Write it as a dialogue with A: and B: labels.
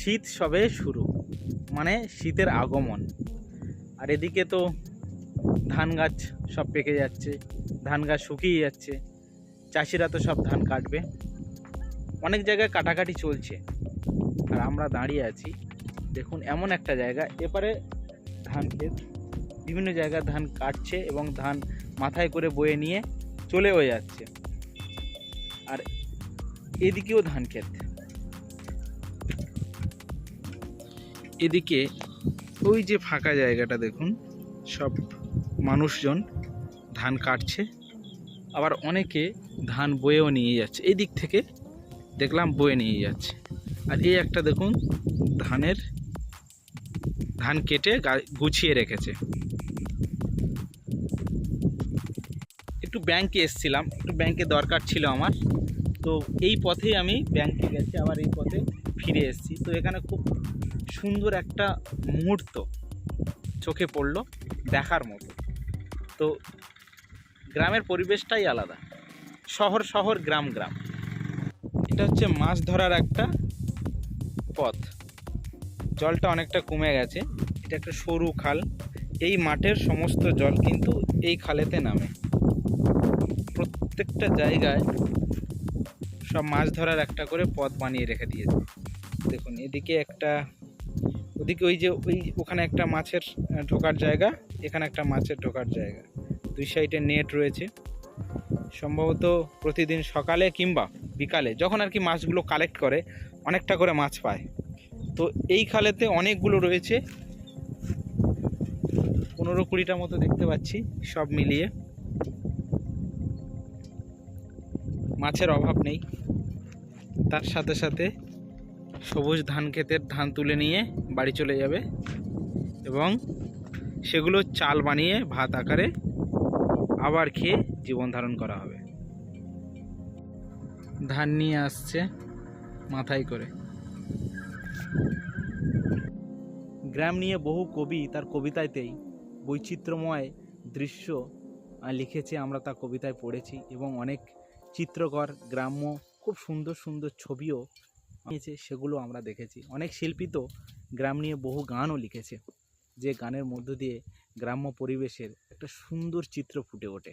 A: শীত সবে শুরু মানে শীতের আগমন। আর এদিকে তো ধান গাছ সব পেকে যাচ্ছে, ধান গাছ শুকিয়ে যাচ্ছে, চাষিরা তো সব ধান কাটবে। অনেক জায়গায় কাটাকাটি চলছে, আর আমরা দাঁড়িয়ে আছি, দেখুন এমন একটা জায়গা, এপারে ধান ক্ষেত, বিভিন্ন জায়গায় ধান কাটছে এবং ধান মাথায় করে বয়ে নিয়ে চলেও যাচ্ছে। আর এদিকেও ধান ক্ষেত। এদিকে ওই যে ফাঁকা জায়গাটা দেখুন, সব মানুষজন ধান কাটছে, আবার অনেকে ধান বয়েও নিয়ে যাচ্ছে। এই দিক থেকে দেখলাম বয়ে নিয়ে যাচ্ছে। আর এই একটা দেখুন, ধানের ধান কেটে গুছিয়ে রেখেছে। একটু ব্যাংকে এসছিলাম, একটু ব্যাংকে দরকার ছিল আমার। তো এই পথেই আমি ব্যাংকে গেছি, আবার এই পথে ফিরে এসেছি। তো এখানে খুব সুন্দর একটা মুহূর্ত চোখে পড়ল দেখার মতো। তো গ্রামের পরিবেশটাই আলাদা। শহর শহর, গ্রাম গ্রাম। এটা হচ্ছে মাছ ধরার একটা পথ। জলটা অনেকটা কমে গেছে। এটা একটা সরু খাল। এই মাঠের সমস্ত জল কিন্তু এই খালেতে নামে। প্রত্যেকটা জায়গায় সব মাছ ধরার একটা করে পথ বানিয়ে রেখে দিয়েছে। দেখুন, এদিকে একটা ওদিকে ওই যে ওই ওখানে একটা মাছের ঢোকার জায়গা, এখানে একটা মাছের ঢোকার জায়গা। দুই সাইডে নেট রয়েছে। সম্ভবত প্রতিদিন সকালে কিংবা বিকালে যখন আর কি মাছগুলো কালেক্ট করে, অনেকটা করে মাছ পায়। তো এই খালেতে অনেকগুলো রয়েছে। পনেরো কুড়িটা মতো দেখতে পাচ্ছি, সব মিলিয়ে। মাছের অভাব নেই। তার সাথে সাথে সবুজ ধান ক্ষেতের ধান তুলে নিয়ে বাড়ি চলে যাবে এবং সেগুলো চাল বানিয়ে ভাত আকারে আবার খেয়ে জীবন ধারণ করা হবে। ধান নিয়ে আসছে মাথায় করে। গ্রাম নিয়ে বহু কবি তার কবিতাতেই বৈচিত্র্যময় দৃশ্য লিখেছে। আমরা তা কবিতায় পড়েছি এবং অনেক চিত্রকর, গ্রাম্য, খুব সুন্দর সুন্দর ছবিও নিয়েছে, সেগুলো আমরা দেখেছি। অনেক শিল্পী তো গ্রাম নিয়ে বহু গানও লিখেছে, যে গানের মধ্য দিয়ে গ্রাম্য পরিবেশের একটা সুন্দর চিত্র ফুটে ওঠে।